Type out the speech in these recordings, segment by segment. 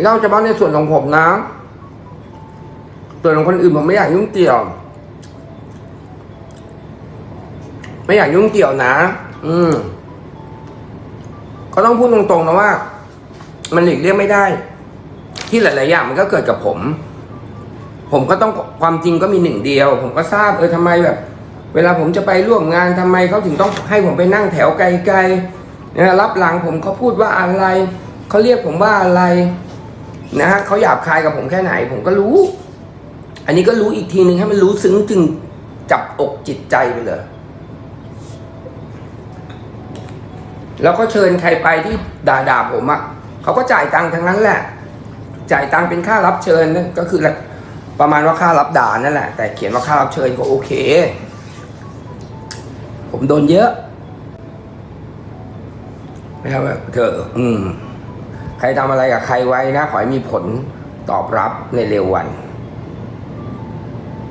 เล่าเฉพาะในส่วนของผมนะ ส่วนของคนอื่นผมไม่อยากยุ่งเกี่ยว ไม่อยากยุ่งเกี่ยวนะ อืม ก็ต้องพูดตรงๆนะว่า มันหลีกเลี่ยงไม่ได้ ที่หลาย ๆ อย่างมันก็เกิดกับผม ผมก็ต้องความจริงก็มีหนึ่งเดียว ผมก็ทราบเออทำไมแบบ เวลาผมจะไปร่วมงานทำไมเขาถึงต้องให้ผมไปนั่งแถวไกลๆนะรับหลังผมเขาพูดว่าอะไรเขาเรียกผมว่าอะไร นะฮะเขาหยาบคายกับผมแค่ไหน ผมก็รู้ อันนี้ก็รู้อีกทีหนึ่งให้มันรู้ซึ้งจึงจับอกจิตใจไปเลย แล้วก็เชิญใครไปที่ด่าด่าผมอะ่ะเขาก็จ่ายตังค์ทั้งนั้นแหละ จ่ายตังค์เป็นค่ารับเชิญนั่นก็คือประมาณว่าค่ารับด่านั่นแหละ แต่เขียนว่าค่ารับเชิญก็โอเค ผมโดนเยอะนะครับเธอ อืม ครทำอะไรกับใครไว้นะ ขอให้มีผลตอบรับในเร็ววัน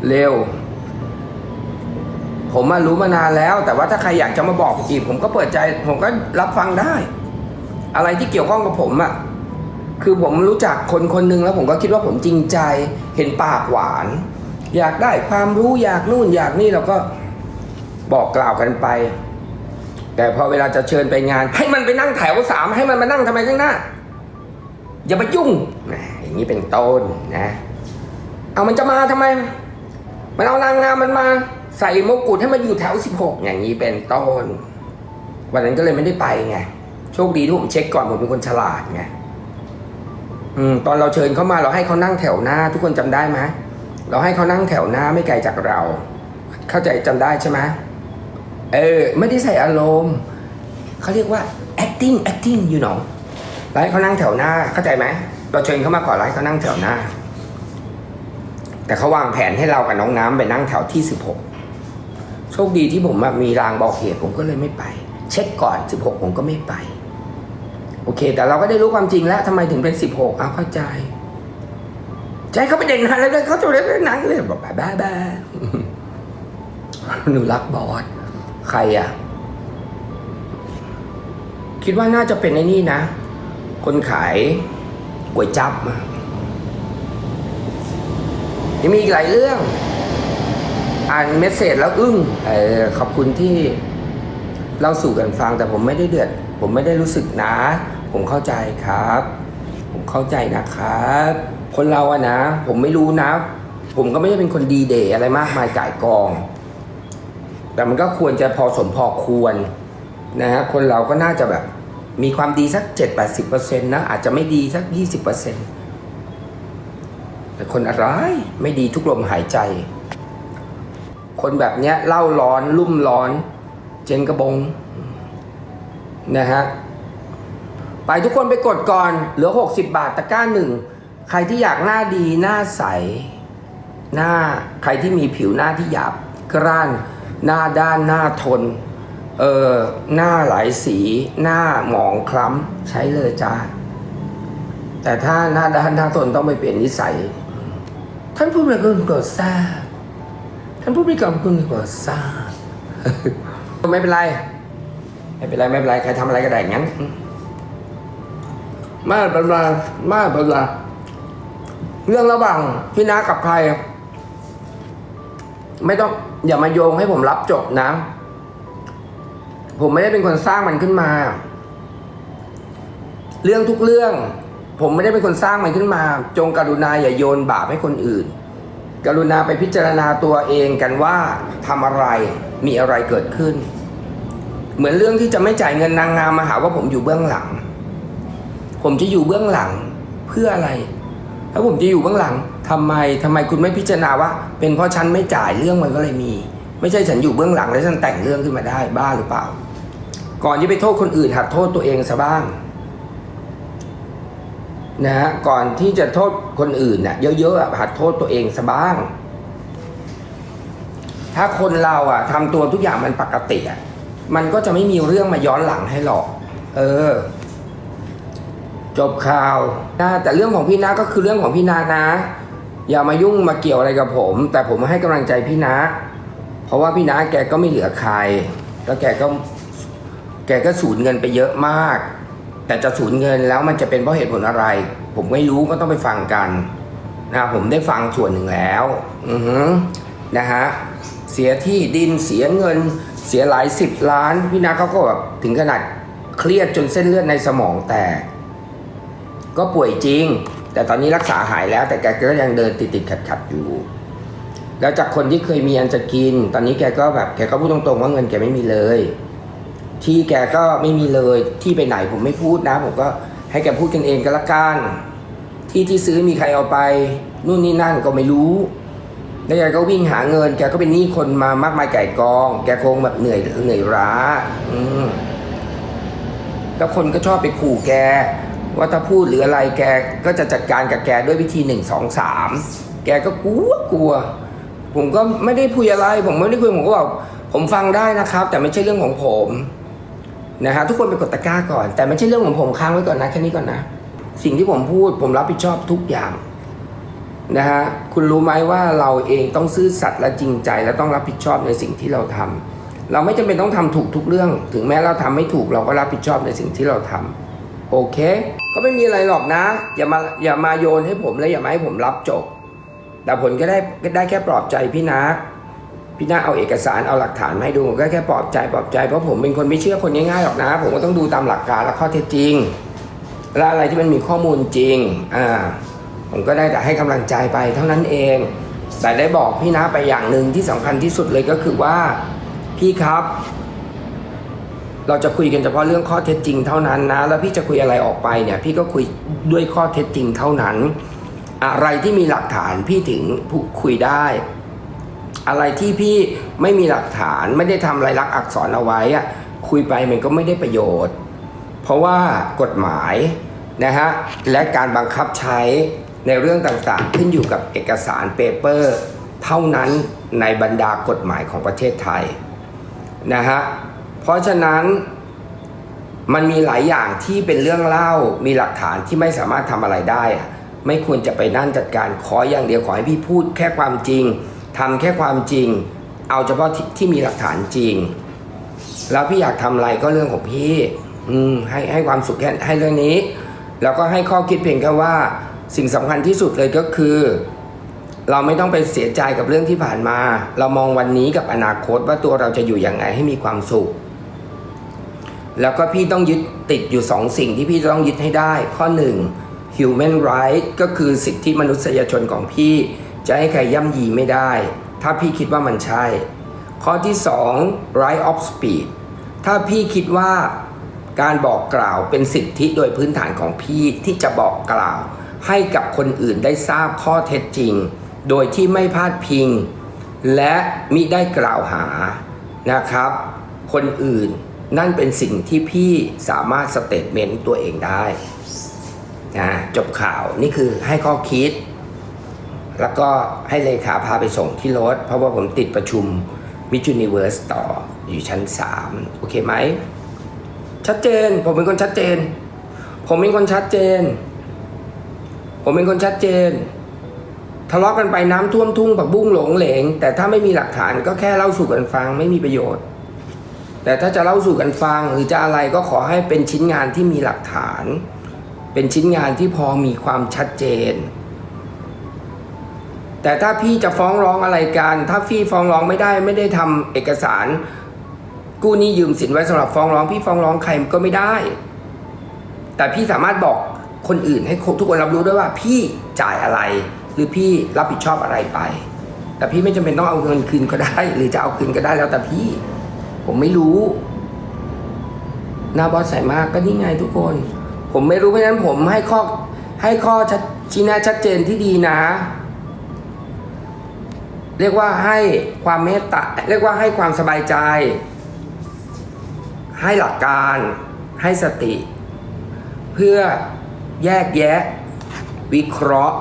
เร็ว ผมมารู้มานานแล้ว แต่ว่าถ้าใครอยากจะมาบอกอีกผมก็เปิดใจ ผมก็รับฟังได้ อะไรที่เกี่ยวข้องกับผมอะ่ะคือผมรู้จักคนคนหนึ่งแล้วผมก็คิดว่าผมจริงใจ เห็นปากหวาน อยากได้ความรู้อยากนู่นอยากนี่เราก็บอกกล่าวกันไป แต่พอเวลาจะเชิญไปงาน ให้มันไปนั่งแถวสามให้มันมานั่งทำไมข้างหน้า อย่ามายุ่งนะอย่างนี้เป็นต้นนะ เอามันจะมาทำไม มันเอานางงามมันมา ใส่มกุฎให้มันอยู่แถวสิบหกอย่างนี้เป็นต้น วันนั้นก็เลยไม่ได้ไปไง โชคดีที่ผมเช็คก่อนผมเป็นคนฉลาดไงอืมตอนเราเชิญเขามาเราให้เขานั่งแถวหน้า ทุกคนจำได้ไหมเราให้เขานั่งแถวหน้าไม่ไกลจากเรา เข้าใจจำได้ใช่ไหมเออ ไม่ได้ใส่อารมณ์เขาเรียกว่า acting acting you know เราให้เขานั่งแถวหน้า เข้าใจไหมเราเชิญเขามาก่อนเราให้เขานั่งแถวหน้า แต่เขาวางแผนให้เรากับน้องน้ำไปนั่งแถวที่สิบหกโชคดีที่ผมมีรางบอกเหตุผมก็เลยไม่ไป เช็คก่อนสิบหกผมก็ไม่ไป โอเค แต่เราก็ได้รู้ความจริงแล้วทำไมถึงเป็นสิบหกเอาเข้าใจใจเขาไปเด่นหนังเลยเขาจะเล่นหนังเลยบอกบ้าบ้าบ้าหนูรักบอสใครอะ คิดว่าน่าจะเป็นไอ้นี่นะ คนขายก๋วยจับมายังมีอีกหลายเรื่อง อ่านเมสเซจแล้วอึ้งเออขอบคุณที่เล่าสู่กันฟังแต่ผมไม่ได้เดือด ผมไม่ได้รู้สึกนะ ผมเข้าใจครับ ผมเข้าใจนะครับ คนเราอะนะ ผมไม่รู้นะ ผมก็ไม่ได้เป็นคนดีเดย์อะไรมากมายก่ายกอง แต่มันก็ควรจะพอสมพอควรนะฮะคนเราก็น่าจะแบบ มีความดีสัก 7-80%นะอาจจะไม่ดีสัก 20%แต่คนอะไรไม่ดีทุกลมหายใจ คนแบบเนี้ยเล่าร้อนลุ่มร้อน เจงกระบงนะฮะไปทุกคนไปกดก่อน เหลือ 60 บาทตะกร้าหนึ่ง ใครที่อยากหน้าดีหน้าใส หน้าใครที่มีผิวหน้าที่หยาบกร้าน หน้าด้านหน้าทน เออหน้าหลายสี หน้าหมองคล้ำใช้เลยจ้าแต่ถ้าหน้าด้านหน้าทนต้องไปเปลี่ยนนิสัย ท่านผู้บริการกดทราบท่านผู้บริการคุณกดทราบไม่เป็นไรไม่เป็นไรไม่เป็นไรใครทำอะไรก็ได้งั้นม่เป็นไรม่เป็นไรเรื่องระหว่างพี่นากับใคร ไม่ต้องอย่ามาโยงให้ผมรับจบนะ ผมไม่ได้เป็นคนสร้างมันขึ้นมา เรื่องทุกเรื่อง ผมไม่ได้เป็นคนสร้างมันขึ้นมา จงกรุณาอย่าโยนบาปให้คนอื่น กรุณาไปพิจารณาตัวเองกันว่าทำอะไรมีอะไรเกิดขึ้น เหมือนเรื่องที่จะไม่จ่ายเงินนางงามมาหาว่าผมอยู่เบื้องหลัง ผมจะอยู่เบื้องหลังเพื่ออะไรถ้าผมจะอยู่เบื้องหลังทำไมทำไมคุณไม่พิจารณาว่า เป็นเพราะฉันไม่จ่ายเรื่องมันก็เลยมี ไม่ใช่ฉันอยู่เบื้องหลังแล้วฉันแต่งเรื่องขึ้นมาได้บ้าหรือเปล่า ก่อนที่ไปโทษคนอื่นหัดโทษตัวเองซะบ้างนะฮะก่อนที่จะโทษคนอื่นน่ะเยอะๆหัดโทษตัวเองซะบ้าง ถ้าคนเราอะทำตัวทุกอย่างมันปกติอะมันก็จะไม่มีเรื่องมาย้อนหลังให้หรอก เออ จบข่าวนะแต่เรื่องของพี่นาก็คือเรื่องของพี่นานะ อย่ามายุ่งมาเกี่ยวอะไรกับผม แต่ผมให้กำลังใจพี่นาเพราะว่าพี่นาแกก็ไม่เหลือใคร แล้วแกก็ กก็สูญเงินไปเยอะมาก แต่จะสูญเงินแล้วมันจะเป็นเพราะเหตุผลอะไร ผมไม่รู้ก็ต้องไปฟังกันนะผมได้ฟังส่วนหนึ่งแล้ว อือฮึนะฮะเสียที่ดินเสียเงินเสียหลายสิบล้านพี่นาเขาก็แบบถึงขนาดเครียดจนเส้นเลือดในสมองแตกก็ป่วยจริง แต่ตอนนี้รักษาหายแล้ว แต่แกก็ยังเดินติดติดขัดขัดๆอยู่ แล้วจากคนที่เคยมีอันจะกิน ตอนนี้แกก็แบบแกก็พูดตรงๆว่าเงินแกไม่มีเลย ที่แกก็ไม่มีเลยที่ไปไหนผมไม่พูดนะ ผมก็ให้แกพูดกันเองก็แล้วกันที่ที่ซื้อมีใครเอาไป นู่นนี่นั่นก็ไม่รู้แล้วแกก็วิ่งหาเงิน แกก็เป็นหนี้คนมามากมายไก่กอง แกคงแบบเหนื่อยเหนื่อยล้า อืมแล้วคนก็ชอบไปขู่แก ว่าถ้าพูดหรืออะไรแกก็จะจัดการกับแกด้วยวิธีหนึ่งสองสามแกก็กลัวกลัว ผมก็ไม่ได้พูดอะไร ผมไม่ได้คุยผมก็บอกผมฟังได้นะครับ แต่ไม่ใช่เรื่องของผม นะฮะทุกคนไปกดตะกร้าก่อน แต่ไม่ใช่เรื่องของผมค้างไว้ก่อนนะแค่นี้ก่อนนะ สิ่งที่ผมพูดผมรับผิดชอบทุกอย่างนะฮะคุณรู้ไหมว่าเราเองต้องซื่อสัตย์และจริงใจ และต้องรับผิดชอบในสิ่งที่เราทำเราไม่จำเป็นต้องทำถูกทุกเรื่อง ถึงแม้เราทำไม่ถูกเราก็รับผิดชอบในสิ่งที่เราทำโอเค ก็ไม่มีอะไรหรอกนะ อย่ามาอย่ามาโยนให้ผมและอย่ามาให้ผมรับจบ แต่ผลก็ได้ก็ได้แค่ปลอบใจพี่นะ พี่นาเอาเอกสารเอาหลักฐานมาให้ดูก็แค่ปลอบใจปลอบใจเพราะผมเป็นคนไม่เชื่อคนง่ายๆหรอกนะ ผมก็ต้องดูตามหลักการและข้อเท็จจริงและอะไรที่มันมีข้อมูลจริงอ่าผมก็ได้แต่ให้กำลังใจไปเท่านั้นเอง แต่ได้บอกพี่นะไปอย่างหนึ่งที่สำคัญที่สุดเลยก็คือว่าพี่ครับ เราจะคุยกันเฉพาะเรื่องข้อเท็จจริงเท่านั้นนะ แล้วพี่จะคุยอะไรออกไปเนี่ย พี่ก็คุยด้วยข้อเท็จจริงเท่านั้น อะไรที่มีหลักฐานพี่ถึงคุยได้ อะไรที่พี่ไม่มีหลักฐานไม่ได้ทำลายลักษณ์อักษรเอาไว้อะคุยไปมันก็ไม่ได้ประโยชน์ เพราะว่ากฎหมายนะฮะและการบังคับใช้ในเรื่องต่างๆ ขึ้นอยู่กับเอกสารเปเปอร์ เท่านั้นในบรรดากฎหมายของประเทศไทยนะฮะเพราะฉะนั้นมันมีหลายอย่างที่เป็นเรื่องเล่ามีหลักฐานที่ไม่สามารถทำอะไรได้ ไม่ควรจะไปนั่นจัดการขออย่างเดียวขอให้พี่พูดแค่ความจริง ทำแค่ความจริง เอาเฉพาะที่ที่มีหลักฐานจริง แล้วพี่อยากทำอะไรก็เรื่องของพี่ อืมให้ให้ความสุขแค่ให้เรื่องนี้ แล้วก็ให้ข้อคิดเพียงแค่ว่า สิ่งสำคัญที่สุดเลยก็คือ เราไม่ต้องไปเสียใจกับเรื่องที่ผ่านมา เรามองวันนี้กับอนาคตว่าตัวเราจะอยู่อย่างไงให้มีความสุข แล้วก็พี่ต้องยึดติดอยู่สองสิ่งที่พี่จะต้องยึดให้ได้ ข้อหนึ่ง human right ก็คือสิทธิมนุษยชนของพี่ จะให้ใครย่ำยีไม่ได้ ถ้าพี่คิดว่ามันใช่ ข้อที่สอง right of speech ถ้าพี่คิดว่าการบอกกล่าวเป็นสิทธิโดยพื้นฐานของพี่ที่จะบอกกล่าว ให้กับคนอื่นได้ทราบข้อเท็จจริง โดยที่ไม่พลาดพิง และมิได้กล่าวหานะครับ คนอื่นนั่นเป็นสิ่งที่พี่สามารถสเตทเมนต์ตัวเองได้นะจบข่าวนี่คือให้ข้อคิด แล้วก็ให้เลขาพาไปส่งที่รถ เพราะว่าผมติดประชุมมิจูนิเวิร์สต่ออยู่ชั้น 3 โอเคไหม ชัดเจน ผมเป็นคนชัดเจน ผมเป็นคนชัดเจน ผมเป็นคนชัดเจน ทะเลาะกันไปน้ำท่วมทุ่งผักบุ้งหลงเหลง แต่ถ้าไม่มีหลักฐานก็แค่เล่าสู่กันฟังไม่มีประโยชน์ แต่ถ้าจะเล่าสู่กันฟังหรือจะอะไรก็ขอให้เป็นชิ้นงานที่มีหลักฐาน เป็นชิ้นงานที่พอมีความชัดเจน แต่ถ้าพี่จะฟ้องร้องอะไรกัน ถ้าพี่ฟ้องร้องไม่ได้ไม่ได้ทำเอกสาร กู้หนี้ยืมสินไว้สำหรับฟ้องร้อง พี่ฟ้องร้องใครก็ไม่ได้ แต่พี่สามารถบอกคนอื่นให้ทุกคนรับรู้ด้วยว่าพี่จ่ายอะไร หรือพี่รับผิดชอบอะไรไป แต่พี่ไม่จำเป็นต้องเอาเงินคืนก็ได้ หรือจะเอาคืนก็ได้แล้วแต่พี่ ผมไม่รู้หน้าบอสใส่มากก็นี่ไงทุกคน ผมไม่รู้เพราะฉะนั้นผมให้ข้อให้ข้อชี้แนะชัดเจนที่ดีนะ เรียกว่าให้ความเมตตาเรียกว่าให้ความสบายใจ ให้หลักการให้สติ เพื่อแยกแยะ วิเคราะห์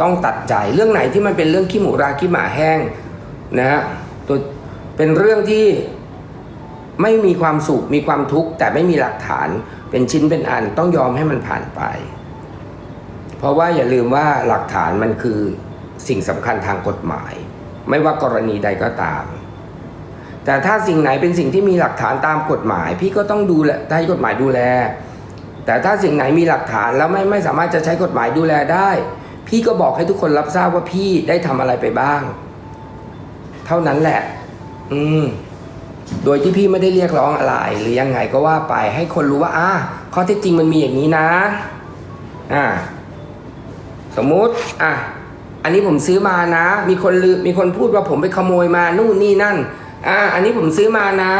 ต้องตัดใจเรื่องไหนที่มันเป็นเรื่องขี้หมูราขี้หมาแห้งนะฮะตัวเป็นเรื่องที่ไม่มีความสุขมีความทุกข์แต่ไม่มีหลักฐานเป็นชิ้นเป็นอันต้องยอมให้มันผ่านไป เพราะว่าอย่าลืมว่าหลักฐานมันคือสิ่งสำคัญทางกฎหมาย ไม่ว่ากรณีใดก็ตาม แต่ถ้าสิ่งไหนเป็นสิ่งที่มีหลักฐานตามกฎหมาย พี่ก็ต้องดูแลให้กฎหมายดูแล แต่ถ้าสิ่งไหนมีหลักฐานแล้วไม่ไม่สามารถจะใช้กฎหมายดูแลได้ พี่ก็บอกให้ทุกคนรับทราบว่าพี่ได้ทำอะไรไปบ้าง เท่านั้นแหละ อืมโดยที่พี่ไม่ได้เรียกร้องอะไร หรือยังไงก็ว่าไป ให้คนรู้ว่าอะข้อเท็จจริงมันมีอย่างนี้นะ อ่า สมมุติ อะ อันนี้ผมซื้อมานะ มีคนลือมีคนพูดว่าผมไปขโมยมานู่นนี่นั่น อ่า อันนี้ผมซื้อมานะ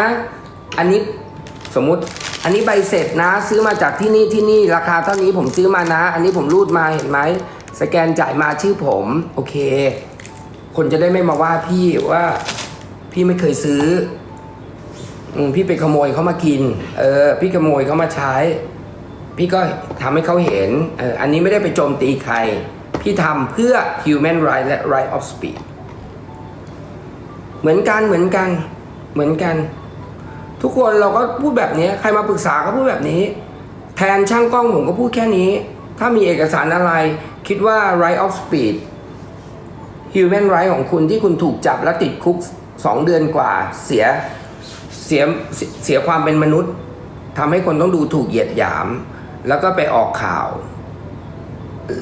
อันนี้สมมุติ อันนี้ใบเสร็จนะ ซื้อมาจากที่นี่ที่นี่ราคาเท่านี้ผมซื้อมานะ อันนี้ผมรูดมาเห็นไหมสแกนจ่ายมาชื่อผม โอเค คนจะได้ไม่มาว่าพี่ว่า พี่ไม่เคยซื้ออพี่ไปขโมยเขามากิน เออ พี่ขโมยเขามาใช้ พี่ก็ทำให้เขาเห็น เออ อันนี้ไม่ได้ไปโจมตีใคร พี่ทำเพื่อ human right และ right of speech เหมือนกันเหมือนกันเหมือนกัน ทุกคนเราก็พูดแบบนี้ ใครมาปรึกษาก็พูดแบบนี้ แทนช่างกล้องผมก็พูดแค่นี้ ถ้ามีเอกสารอะไร คิดว่า right of speech human right ของคุณที่คุณถูกจับและติดคุกสองเดือนกว่าเสียเสียเสียความเป็นมนุษย์ทำให้คนต้องดูถูกเหยียดหยาม แล้วก็ไปออกข่าว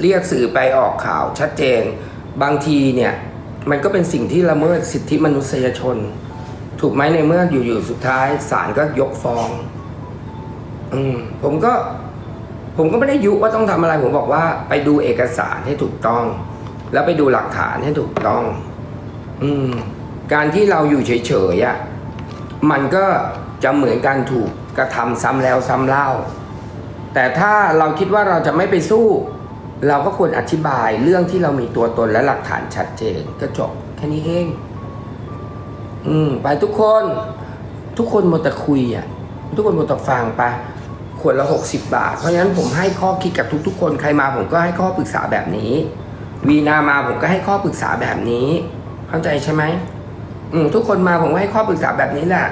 เรียกสื่อไปออกข่าวชัดเจน บางทีเนี่ยมันก็เป็นสิ่งที่ละเมิดสิทธิมนุษยชน ถูกไหมในเมื่ออยู่ๆสุดท้ายศาลก็ยกฟ้อง อืมผมก็ ผมก็ไม่ได้ยุว่าต้องทำอะไร ผมบอกว่าไปดูเอกสารให้ถูกต้อง แล้วไปดูหลักฐานให้ถูกต้อง อืม การที่เราอยู่เฉยๆอะ่ะมันก็จะเหมือนการถูกกระทำซ้ำแล้วซ้ำเล่า แต่ถ้าเราคิดว่าเราจะไม่ไปสู้ เราก็ควรอธิบายเรื่องที่เรามีตัวตนและหลักฐานชัดเจนก็จบแค่นี้เอง อืม ไปทุกคน ทุกคนหมดแต่คุยอะ ทุกคนหมดแต่ฟังไปขวดละหกสิบบาท เพราะฉะนั้นผมให้ข้อคิดกับทุก ๆ คนใครมาผมก็ให้ข้อปรึกษาแบบนี้ วีนามาผมก็ให้ข้อปรึกษาแบบนี้ เข้าใจใช่ไหมอืมทุกคนมาผมก็ให้ข้อปรึกษาแบบนี้แหละ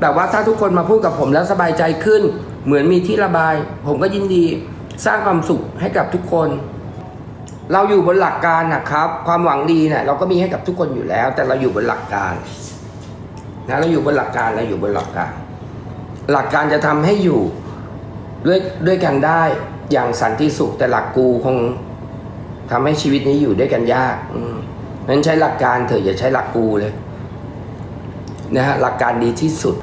แต่ว่าถ้าทุกคนมาพูดกับผมแล้วสบายใจขึ้น เหมือนมีที่ระบาย ผมก็ยินดี สร้างความสุขให้กับทุกคน เราอยู่บนหลักการนะครับ ความหวังดีเนี่ยเราก็มีให้กับทุกคนอยู่แล้ว แต่เราอยู่บนหลักการนะเราอยู่บนหลักการเราอยู่บนหลักการ หลักการจะทำให้อยู่ด้วยด้วยกันได้อย่างสันติสุข แต่หลักกูคงทำให้ชีวิตนี้อยู่ด้วยกันยากอืมนั้นใช้หลักการเถอะอย่าใช้หลักกูเลยนะฮะหลักการดีที่สุด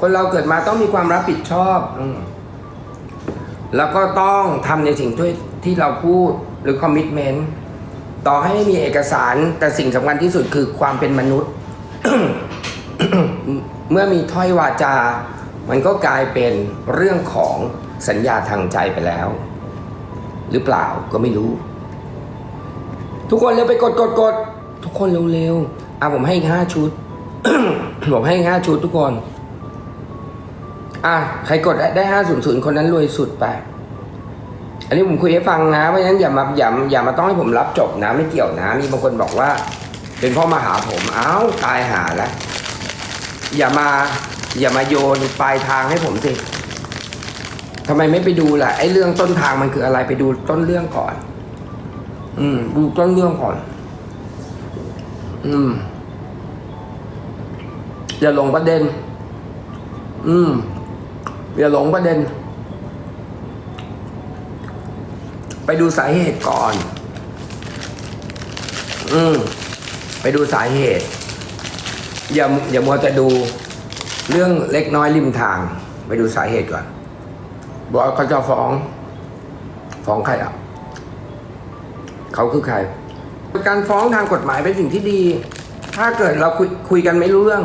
คนเราเกิดมาต้องมีความรับผิดชอบอม แล้วก็ต้องทำในสิ่งที่ที่เราพูดหรือคอมมิชเมนต์ต่อให้ไม่มีเอกสารแต่สิ่งสำคัญที่สุดคือความเป็นมนุษย์ เมื่อมีถ้อยวาจา มันก็กลายเป็นเรื่องของสัญญาทางใจไปแล้ว หรือเปล่าก็ไม่รู้ ทุกคนเร็วไปกดกดกดทุกคนเร็วๆอะผมให้ห้าชุด ผมให้ห้าชุดทุกคน อะใครกดได้ห้าศูนย์ศูนย์คนนั้นรวยสุดไป อันนี้ผมคุยให้ฟังนะเพราะฉะนั้นอย่ามาอย่าอย่ามาต้องให้ผมรับจบนะไม่เกี่ยวนะมีบางคนบอกว่า เป็นพ่อมาหาผมอ้าวตายหาแล้วอย่ามา อย่ามาโยนปลายทางให้ผมสิทำไมไม่ไปดูล่ะไอ้เรื่องต้นทางมันคืออะไรไปดูต้นเรื่องก่อน อืม ดูต้นเรื่องก่อน อืมอย่าหลงประเด็น อืม อย่าหลงประเด็น ไปดูสาเหตุก่อน อืมไปดูสาเหตุ อย่าอย่ามัวแต่ดูเรื่องเล็กน้อยริมทาง ไปดูสาเหตุก่อนบอกเขาจะฟ้อง ฟ้องใครอะ เขาคือใคร การฟ้องทางกฎหมายเป็นสิ่งที่ดี ถ้าเกิดเราคุยคุยกันไม่รู้เรื่อง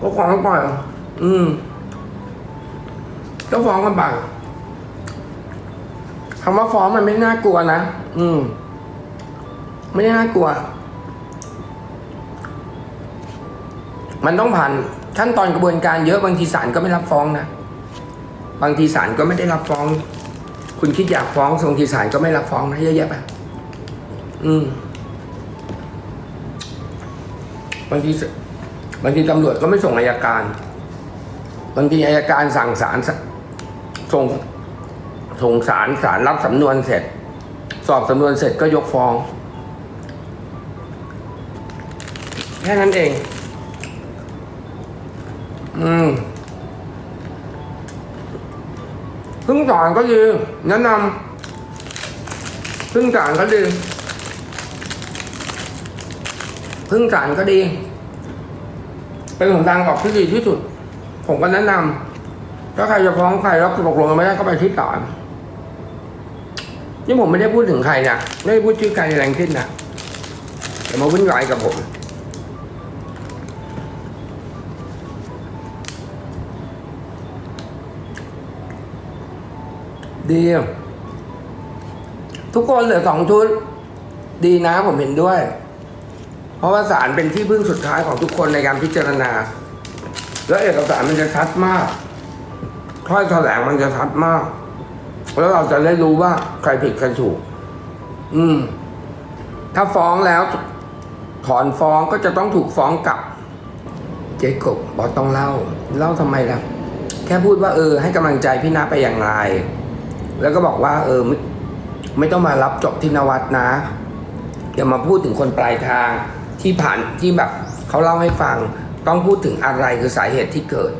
ก็ฟ้องกันอืม ก็ฟ้องกันไปคำว่าฟ้องมันไม่น่ากลัวนะ อืม ไม่ได้น่ากลัว มันต้องผ่านขั้นตอนกระบวนการเยอะบางทีศาลก็ไม่รับฟ้องนะ บางทีศาลก็ไม่ได้รับฟ้อง คุณคิดอยากฟ้องบางทีศาลก็ไม่รับฟ้องนะเยอะแยะไปอืม บางทีบางทีตำรวจก็ไม่ส่งอายการ บางทีอายการสั่งศาล ส่งส่งศาลศาลรับสำนวนเสร็จ สอบสำนวนเสร็จก็ยกฟ้อง แค่นั้นเอง อืมพึ่งสอนก็ดีแนะนำพึ่งสอนก็ดีพึ่งสอนก็ดี เป็นหนทางออกที่ดีที่สุด ผมก็แนะนำ ถ้าใครจะฟ้องใครแล้วตกลงกันไม่ได้ก็ไปที่ศาลนี่ผมไม่ได้พูดถึงใครนะไม่ได้พูดชื่อใครแรงขึ้นนะอย่ามาวุ่นวายกับผมดีทุกคนเหลือสองชุด ดีนะผมเห็นด้วย เพราะว่าศาลเป็นที่พึ่งสุดท้ายของทุกคนในการพิจารณา แล้วเอกสารมันจะชัดมาก ถ้อยแถลงมันจะชัดมาก แล้วเราจะได้รู้ว่าใครผิดใครถูก อืม ถ้าฟ้องแล้ว ถอนฟ้องก็จะต้องถูกฟ้องกลับ เจ๊กบบอกต้องเล่า เล่าทำไมล่ะ แค่พูดว่าเออ ให้กำลังใจพี่นาไปอย่างไร แล้วก็บอกว่า เออ ไม่ไม่ต้องมารับจบที่นวัดนะอย่ามาพูดถึงคนปลายทางที่ผ่านที่แบบเขาเล่าให้ฟัง ต้องพูดถึงอะไรคือสาเหตุที่เกิด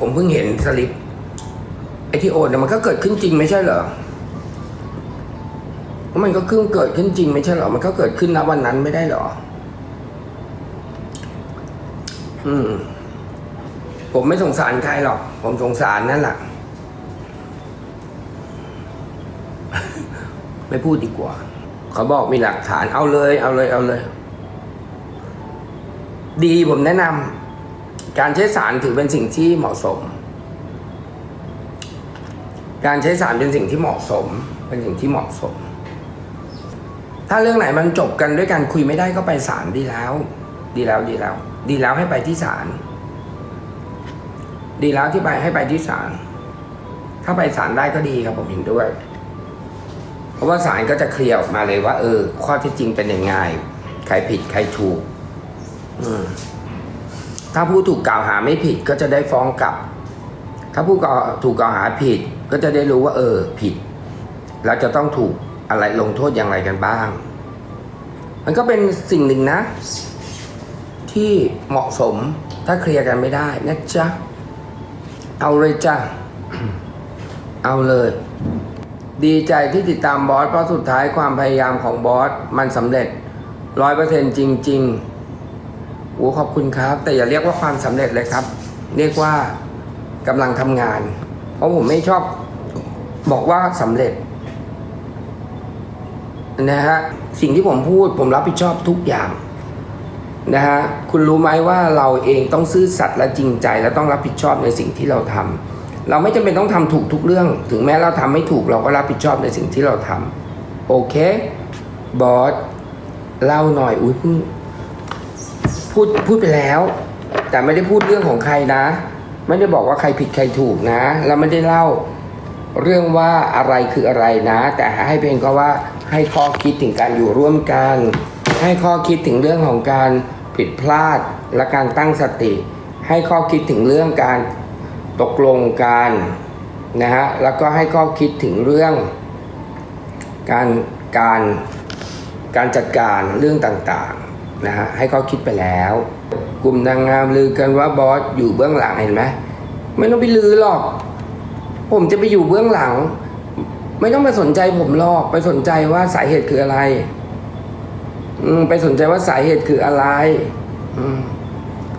ผมเพิ่งเห็นสลิปไอ้ที่โอนเนี่ยมันก็เกิดขึ้นจริงไม่ใช่เหรอมันก็เพิ่งเกิดขึ้นจริงไม่ใช่เหรอ มันก็เกิดขึ้นณวันนั้นไม่ได้เหรอ อืม ผมไม่สงสารใครหรอก ผมสงสารนั่นแหละ ไม่พูดดีกว่า เขาบอกมีหลักฐาน เอาเลย เอาเลย เอาเลย ดีผมแนะนำ การใช้สารถือเป็นสิ่งที่เหมาะสม การใช้สารเป็นสิ่งที่เหมาะสม เป็นสิ่งที่เหมาะสม ถ้าเรื่องไหนมันจบกันด้วยการคุยไม่ได้ก็ไปศาลดีแล้ว ดีแล้วดีแล้ว ดีแล้วให้ไปที่ศาลดีแล้วที่ไปให้ไปที่ศาลถ้าไปศาลได้ก็ดีครับผมเห็นด้วย เพราะว่าศาลก็จะเคลียร์ออกมาเลยว่า เออ ข้อที่จริงเป็นยังไง ใครผิดใครถูก อืม ถ้าผู้ถูกกล่าวหาไม่ผิดก็จะได้ฟ้องกลับ ถ้าผู้ถูกกล่าวหาผิดก็จะได้รู้ว่า เออ ผิดแล้วจะต้องถูกอะไรลงโทษอย่างไรกันบ้าง มันก็เป็นสิ่งหนึ่งนะ ที่เหมาะสมถ้าเคลียร์กันไม่ได้นะจ๊ะ เอาเลยจ้ะ เอาเลย ดีใจที่ติดตามบอสเพราะสุดท้ายความพยายามของบอสมันสำเร็จร้อยเปอร์เซ็นต์จริง ๆ โอ้ขอบคุณครับ แต่อย่าเรียกว่าความสำเร็จเลยครับ เรียกว่ากำลังทำงาน เพราะผมไม่ชอบบอกว่าสำเร็จนะฮะสิ่งที่ผมพูดผมรับผิดชอบทุกอย่างนะฮะคุณรู้ไหมว่าเราเองต้องซื่อสัตย์และจริงใจ และต้องรับผิดชอบในสิ่งที่เราทำเราไม่จำเป็นต้องทำถูกทุกเรื่อง ถึงแม้เราทำไม่ถูกเราก็รับผิดชอบในสิ่งที่เราทำโอเคบอสเล่าหน่อยอุ้ย พูดพูดไปแล้ว แต่ไม่ได้พูดเรื่องของใครนะ ไม่ได้บอกว่าใครผิดใครถูกนะแล้วไม่ได้เล่าเรื่องว่าอะไรคืออะไรนะ แต่ให้เพียงก็ว่าให้ข้อคิดถึงการอยู่ร่วมกัน ให้ข้อคิดถึงเรื่องของการผิดพลาดและการตั้งสติ ให้ข้อคิดถึงเรื่องการตกลงกันนะฮะแล้วก็ให้ข้อคิดถึงเรื่อง การการการจัดการเรื่องต่างๆ นะฮะให้เข้อคิดไปแล้ว กลุ่มนางงามลือกันว่าบอสอยู่เบื้องหลังเห็นไหมไม่ต้องไปลือหรอก ผมจะไปอยู่เบื้องหลัง ไม่ต้องไปสนใจผมหรอกไปสนใจว่าสาเหตุคืออะไร อืมไปสนใจว่าสาเหตุคืออะไร อืม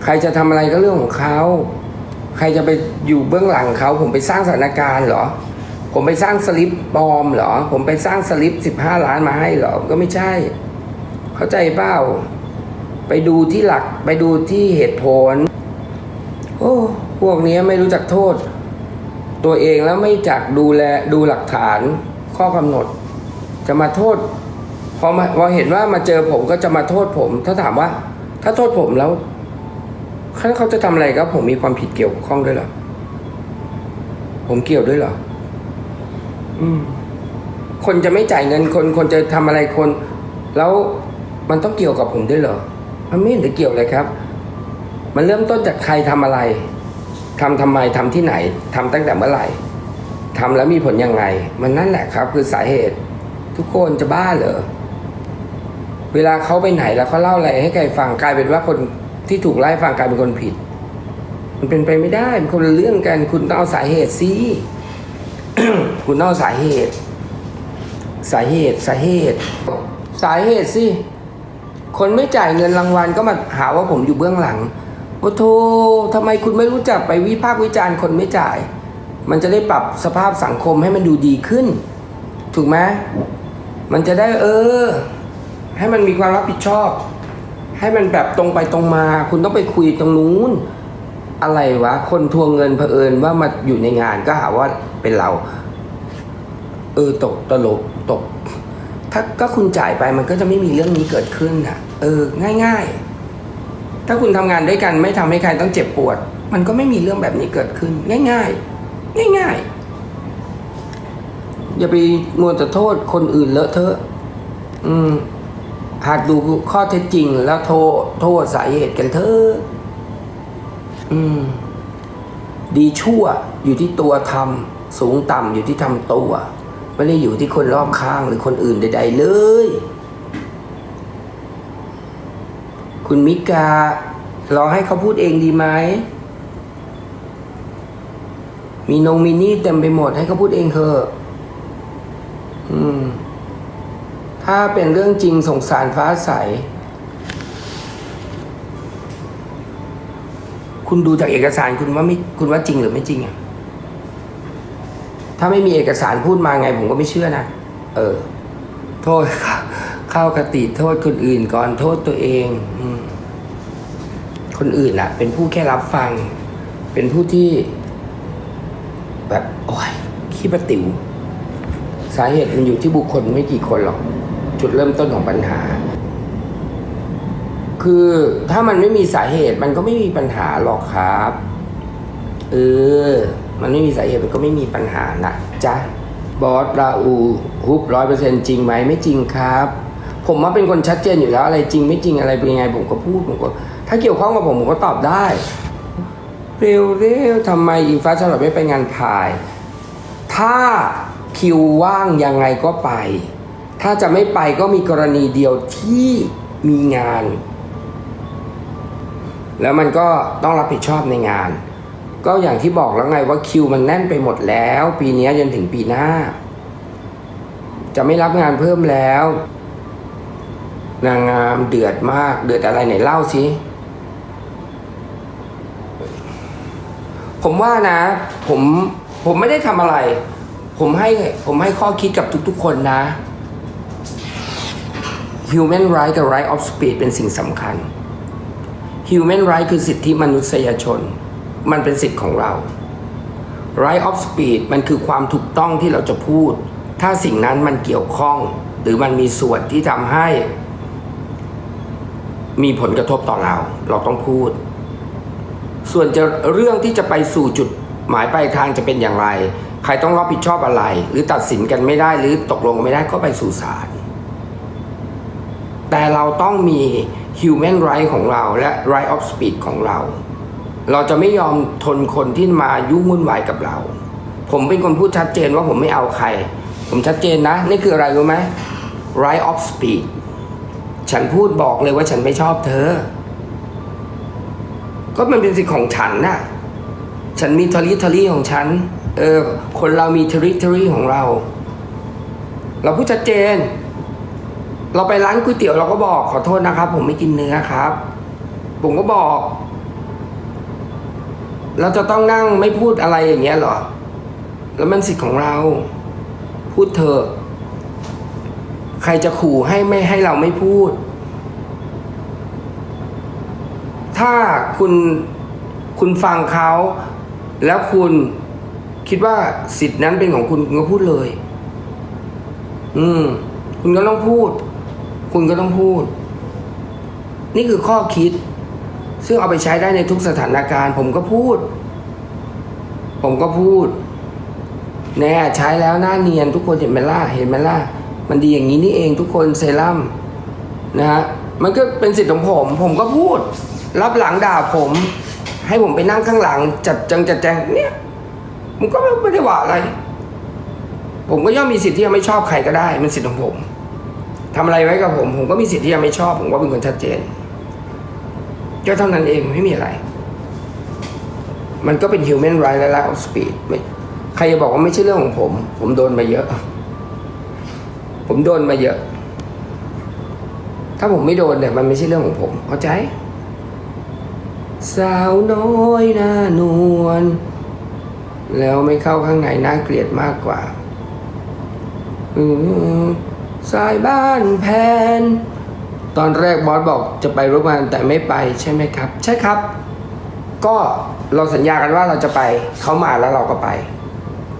ใครจะทำอะไรก็เรื่องของเขาใครจะไปอยู่เบื้องหลังเขา ผมไปสร้างสถานการณ์เหรอ ผมไปสร้างสลิปปลอมเหรอ ผมไปสร้างสลิปสิบห้าล้านมาให้เหรอ ก็ไม่ใช่ เข้าใจเปล่า ไปดูที่หลักไปดูที่เหตุผล โอ้พวกนี้ไม่รู้จักโทษ ตัวเองแล้วไม่จักดูแลดูหลักฐานข้อกำหนด จะมาโทษพอมาพอเห็นว่ามาเจอผมก็จะมาโทษผม ถ้าถามว่า ถ้าโทษผมแล้วเขาเขาจะทำอะไรครับ ผมมีความผิดเกี่ยวข้องด้วยเหรอผมเกี่ยวด้วยเหรออืมคนจะไม่จ่ายเงินคนคนจะทำอะไรคน แล้วมันต้องเกี่ยวกับผมด้วยเหรอ มันไม่เห็นจะเกี่ยวเลยครับ มันเริ่มต้นจากใครทำอะไรทำทำไมทำที่ไหนทำตั้งแต่เมื่อไหร่ทำแล้วมีผลยังไง มันนั่นแหละครับ คือสาเหตุ ทุกคนจะบ้าเหรอเวลาเขาไปไหนแล้วเขาเล่าอะไรให้ใครฟังกลายเป็นว่าคนที่ถูกไล่ฟังกลายเป็นคนผิด มันเป็นไปไม่ได้มันคนเรื่องกัน คุณต้องเอาสาเหตุสิคุณต้องเอาสาเหตุ สาเหตุสาเหตุ สาเหตุสิ คนไม่จ่ายเงินรางวัลก็มาหาว่าผมอยู่เบื้องหลังโอ้โธทำไมคุณไม่รู้จักไปวิพากษ์วิจารณ์คนไม่จ่าย มันจะได้ปรับสภาพสังคมให้มันดูดีขึ้น ถูกไหมมันจะได้เออ ให้มันมีความรับผิดชอบ ให้มันแบบตรงไปตรงมา คุณต้องไปคุยตรงนู้น อะไรวะ คนทวงเงินเผอิญว่ามาอยู่ในงานก็หาว่าเป็นเรา เออตกตลกตก ถ้าก็คุณจ่ายไปมันก็จะไม่มีเรื่องนี้เกิดขึ้นอะ เออ ง่าย ๆ ถ้าคุณทำงานด้วยกันไม่ทำให้ใครต้องเจ็บปวด มันก็ไม่มีเรื่องแบบนี้เกิดขึ้น ง่าย ๆ ง่าย ๆ อย่าไปมัวแต่โทษคนอื่นเลอะเทอะอืมหากดูข้อเท็จจริง แล้วโทษโทษสาเหตุกันเถอะอืม ดีชั่วอยู่ที่ตัวทำสูงต่ำอยู่ที่ทำตัว ไม่ได้อยู่ที่คนรอบข้างหรือคนอื่นใด ๆ เลย คุณมิการอให้เขาพูดเองดีไหม มีนงมินี่เต็มไปหมดให้เขาพูดเองเถอะอืม ถ้าเป็นเรื่องจริงสงสารฟ้าใส คุณดูจากเอกสารคุณว่าไม่คุณว่าจริงหรือไม่จริงอะ ถ้าไม่มีเอกสารพูดมาไง ผมก็ไม่เชื่อนะ เออ โทษเข้าคติโทษคนอื่นก่อนโทษตัวเองอคนอื่นอะเป็นผู้แค่รับฟัง เป็นผู้ที่ แบบ โอ้ยขี้ประติ๋วสาเหตุมันอยู่ที่บุคคลไม่กี่คนหรอก จุดเริ่มต้นของปัญหา คือถ้ามันไม่มีสาเหตุมันก็ไม่มีปัญหาหรอกครับ เออ มันไม่มีสาเหตุมันก็ไม่มีปัญหานะจ๊ะบอสราอูฮุบร้อยเปอร์เซ็นต์จริงไหมไม่จริงครับ ผมว่าเป็นคนชัดเจนอยู่แล้วอะไรจริงไม่จริงอะไรเป็นยังไงผมก็พูดผมก็ถ้าเกี่ยวข้องกับผมผมก็ตอบได้เร็วเร็วๆทำไมอิงฟ้าชลอตไม่ไปงานพาย ถ้าคิวว่างยังไงก็ไป ถ้าจะไม่ไปก็มีกรณีเดียวที่มีงาน แล้วมันก็ต้องรับผิดชอบในงาน ก็อย่างที่บอกแล้วไงว่าคิวมันแน่นไปหมดแล้ว ปีนี้จนถึงปีหน้า จะไม่รับงานเพิ่มแล้ว นางงามเดือดมากเดือดอะไรไหนเล่าสิผมว่านะ ผมผมไม่ได้ทำอะไร ผมให้ผมให้ข้อคิดกับทุกๆคนนะ Human right กับ right of speech เป็นสิ่งสำคัญ Human right คือสิทธิมนุษยชน มันเป็นสิทธิ์ของเรา Right of speech มันคือความถูกต้องที่เราจะพูด ถ้าสิ่งนั้นมันเกี่ยวข้อง หรือมันมีส่วนที่ทำให้ มีผลกระทบต่อเรา เราต้องพูด ส่วนจะเรื่องที่จะไปสู่จุดหมายปลายทางจะเป็นอย่างไร ใครต้องรับผิดชอบอะไร หรือตัดสินกันไม่ได้หรือตกลงกันไม่ได้ก็ไปสู่ศาลแต่เราต้องมี human right ของเราและ right of speech ของเรา เราจะไม่ยอมทนคนที่มายุ่งวุ่นวายกับเรา ผมเป็นคนพูดชัดเจนว่าผมไม่เอาใคร ผมชัดเจนนะ นี่คืออะไรรู้ไหม right of speech ฉันพูดบอกเลยว่าฉันไม่ชอบเธอ ก็มันเป็นสิทธิ์ของฉันน่ะ ฉันมีทอริทอรี่ของฉัน เออ คนเรามีทอริทอรี่ของเรา เราพูดชัดเจน เราไปร้านก๋วยเตี๋ยวเราก็บอกขอโทษนะครับ ผมไม่กินเนื้อครับ ผมก็บอก เราจะต้องนั่งไม่พูดอะไรอย่างเงี้ยหรอ แล้วมันสิทธิ์ของเรา พูดเถอะใครจะขู่ให้ไม่ให้เราไม่พูด ถ้าคุณคุณฟังเขา แล้วคุณคิดว่าสิทธินั้นเป็นของคุณคุณก็พูดเลย อืม คุณก็ต้องพูด คุณก็ต้องพูด นี่คือข้อคิด ซึ่งเอาไปใช้ได้ในทุกสถานการณ์ ผมก็พูด ผมก็พูดแน่ใช้แล้วหน้าเนียนทุกคนเห็นไหมล่ะเห็นไหมล่ะมันดีอย่างนี้นี่เองทุกคนเซรั่มนะฮะมันก็เป็นสิทธิ์ของผม ผมก็พูด รับหลังด่าผม ให้ผมไปนั่งข้างหลัง จัดจังจัดแจงเนี่ยมันก็ไม่ได้ว่าอะไร ผมก็ย่อมมีสิทธิ์ที่จะไม่ชอบใครก็ได้ มันสิทธิ์ของผมทำอะไรไว้กับผม ผมก็มีสิทธิ์ที่จะไม่ชอบ ผมก็เป็นคนชัดเจน ก็เท่านั้นเองไม่มีอะไร มันก็เป็น human right และ lack of speed ใครจะบอกว่าไม่ใช่เรื่องของผม ผมโดนมาเยอะ ผมโดนมาเยอะ ถ้าผมไม่โดนเนี่ยมันไม่ใช่เรื่องของผม เข้าใจ สาวน้อยหน้านวลแล้วไม่เข้าข้างในน่าเกลียดมากกว่าอืมสายบ้านแพน ตอนแรกบอสบอกจะไปร่วมงานแต่ไม่ไปใช่ไหมครับ ใช่ครับ ก็เราสัญญากันว่าเราจะไปเขามาแล้วเราก็ไป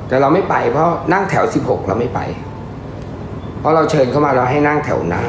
แต่เราไม่ไป เพราะนั่งแถว 16 เราไม่ไป เพราะเราเชิญเข้ามาเราให้นั่งแถวหน้า